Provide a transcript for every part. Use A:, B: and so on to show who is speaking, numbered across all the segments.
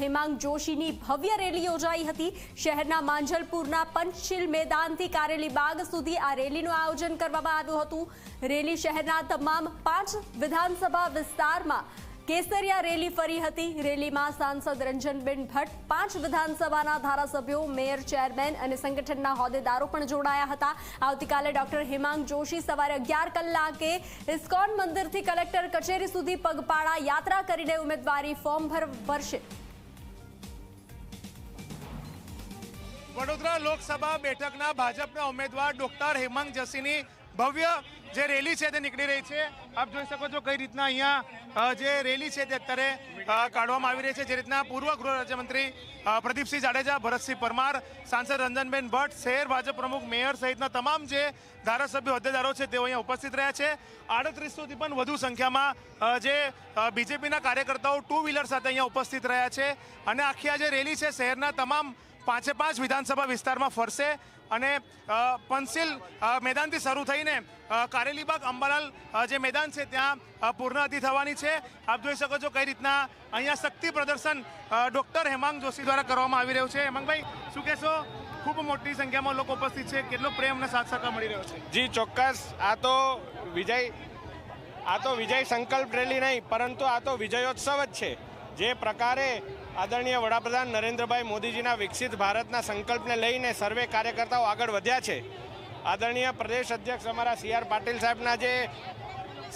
A: હેમાંગ જોશીની ભવ્ય રેલી યોજાઈ હતી. શહેરના માંજલપુરના પંચશીલ મેદાનથી કારેલી બાગ સુધી આ રેલીનું આયોજન કરવામાં આવ્યું હતું. રેલી શહેરના તમામ પાંચ વિધાનસભા વિસ્તારમાં કેસરિયા રેલી ફરી હતી. રેલીમાં સાંસદ રંજનબેન ભટ્ટ, પાંચ વિધાનસભાના ધારાસભ્યો, મેયર, ચેરમેન અને સંગઠનના હોદ્દેદારો પણ જોડાયા હતા. આવતીકાલે ડોક્ટર હેમાંગ જોશી સવારે અગિયાર કલાકે ઇસ્કોન મંદિરથી કલેક્ટર કચેરી સુધી પગપાળા યાત્રા કરીને ઉમેદવારી ફોર્મ ભર, ભરશે.
B: વડોદરા લોકસભા બેઠકના ભાજપના ઉમેદવાર ડોક્ટર હેમાંગ જસીની ભવ્ય જે રેલી છે તે નીકળી રહી છે. આપ જોઈ શકો છો કઈ રીતના અહીંયા જે રેલી છે તે અત્યારે કાઢવામાં આવી રહી છે. જે રીતના પૂર્વ ગૃહ રાજ્યમંત્રી પ્રદીપસિંહ જાડેજા, ભરતસિંહ પરમાર, સાંસદ રંજનબેન ભટ્ટ, શહેર ભાજપ પ્રમુખ, મેયર સહિતના તમામ જે ધારાસભ્ય હોદ્દેદારો છે તેઓ અહીંયા ઉપસ્થિત રહ્યા છે. આડત્રીસોથી પણ વધુ સંખ્યામાં જે બીજેપીના કાર્યકર્તાઓ ટુ વ્હીલર સાથે અહીંયા ઉપસ્થિત રહ્યા છે. અને આખી આ જે રેલી છે, શહેરના તમામ પાંચે પાંચ વિધાનસભા વિસ્તારમાં ફરશે અને પંસિલ મેદાનથી શરૂ થઈને કારેલીબાગ અંબાલાલ જે મેદાન છે ત્યાં પૂર્ણાહતિ થવાની છે. આપ જોઈ શકો છો કઈ રીતના અહીંયા શક્તિ પ્રદર્શન ડૉક્ટર ડોક્ટર હેમાંગ જોશી દ્વારા કરવામાં આવી રહ્યું છે. હેમાંગભાઈ શું કહેશો? ખૂબ મોટી સંખ્યામાં લોકો ઉપસ્થિત છે. કેટલો પ્રેમ અને સાથ સહકાર મળી રહ્યો છે?
C: જી, ચોક્કસ. આ તો વિજય, આ તો વિજય સંકલ્પ રેલી નહીં, પરંતુ આ તો વિજયોત્સવ જ છે. જે પ્રકારે આદરણીય વડાપ્રધાન નરેન્દ્રભાઈ મોદીજીના વિકસિત ભારતના સંકલ્પને લઈને સર્વે કાર્યકર્તાઓ આગળ વધ્યા છે. આદરણીય પ્રદેશ અધ્યક્ષ અમારા સી આર પાટીલ સાહેબના જે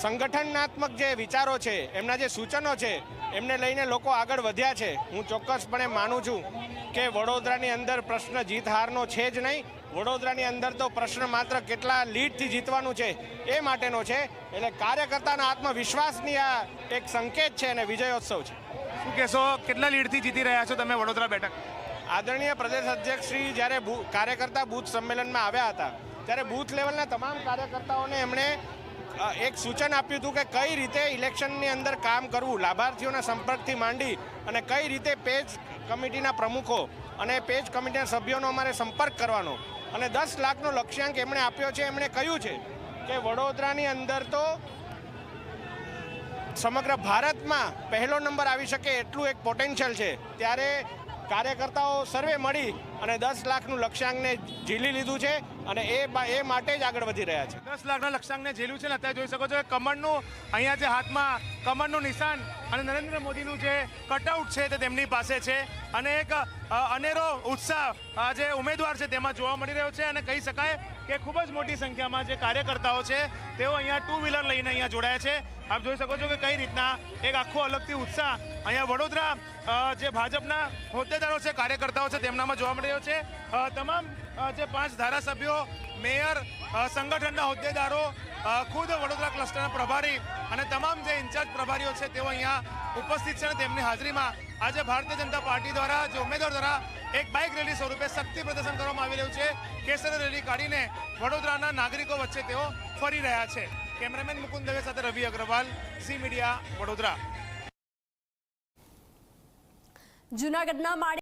C: સંગઠનાત્મક જે વિચારો છે, એમના જે સૂચનો છે, એમને લઈને લોકો આગળ વધ્યા છે. હું ચોક્કસપણે માનું છું કે વડોદરાની અંદર પ્રશ્ન જીત હારનો છે જ નહીં, વડોદરાની અંદર તો પ્રશ્ન માત્ર કેટલા લીડથી જીતવાનું છે એ માટેનો છે. એટલે કાર્યકર્તાના આત્મવિશ્વાસની આ એક સંકેત છે અને વિજયોત્સવ છે.
B: શું કહેશો? કેટલા લીડથી જીતી રહ્યા છો તમે વડોદરા બેઠક?
C: આદરણીય પ્રદેશ અધ્યક્ષ શ્રી જ્યારે કાર્યકર્તા બૂથ સંમેલનમાં આવ્યા હતા, ત્યારે બૂથ લેવલના તમામ કાર્યકર્તાઓને એમણે એક સૂચન આપ્યું હતું કે કઈ રીતે ઇલેક્શનની અંદર કામ કરવું, લાભાર્થીઓના સંપર્કથી માંડી અને કઈ રીતે પેજ કમિટીના પ્રમુખો અને પેજ કમિટીના સભ્યોનો અમારે સંપર્ક કરવાનો. અને દસ લાખનો લક્ષ્યાંક એમણે આપ્યો છે. એમણે કહ્યું છે કે વડોદરાની અંદર તો સમગ્ર ભારતમાં પહેલો નંબર આવી શકે એટલું એક પોટેન્શિયલ છે. ત્યારે કાર્યકર્તાઓ સર્વે મળી અને દસ લાખનું લક્ષ્યાંકને ઝીલી લીધું છે. અને એ એ માટે જ આગળ વધી રહ્યા છે.
B: દસ લાખના લક્ષ્યાંકને ઝેલ્યું છે ને અત્યારે જોઈ શકો છો કે કમળનું અહીંયા જે હાથમાં કમળનું નિશાન અને નરેન્દ્ર મોદીનું જે કટઆઉટ છે તે તેમની પાસે છે. અને એક અનેરો ઉત્સાહ જે ઉમેદવાર છે તેમાં જોવા મળી રહ્યો છે અને કહી શકાય કે ખૂબ જ મોટી સંખ્યામાં જે કાર્યકર્તાઓ છે તેઓ અહીંયા ટુ વ્હીલર લઈને અહીંયા જોડાયા છે. આપ જોઈ શકો છો કે કઈ રીતના એક આખો અલગથી ઉત્સાહ અહીંયા વડોદરા જે ભાજપના હોદ્દેદારો છે, કાર્યકર્તાઓ છે તેમનામાં જોવા મળી રહ્યો છે. તમામ જે પાંચ ધારાસભ્યો, મેયર સંગઠનના હોદ્દેદારો ખુદ વડોદરા ક્લસ્ટરના પ્રભારી અને તમામ જે ઇન્ચાર્જ પ્રભારીઓ છે, તેઓ અહીંયા ઉપસ્થિત છે અને તેમની હાજરીમાં આજે ભારતીય જનતા પાર્ટી દ્વારા, જે ઉમેદવાર દ્વારા એક બાઇક રેલી સ્વરૂપે શક્તિ પ્રદર્શન કરવામાં આવી રહ્યું છે. કેસર રેલી કાઢીને વડોદરાના નાગરિકો વચ્ચે તેઓ ફરી રહ્યા છે. કેમેરામેન મુકુંદ દવે સાથે રવિ અગ્રવાલ, સી મીડિયા, વડોદરા.
A: જૂનાગઢના માળી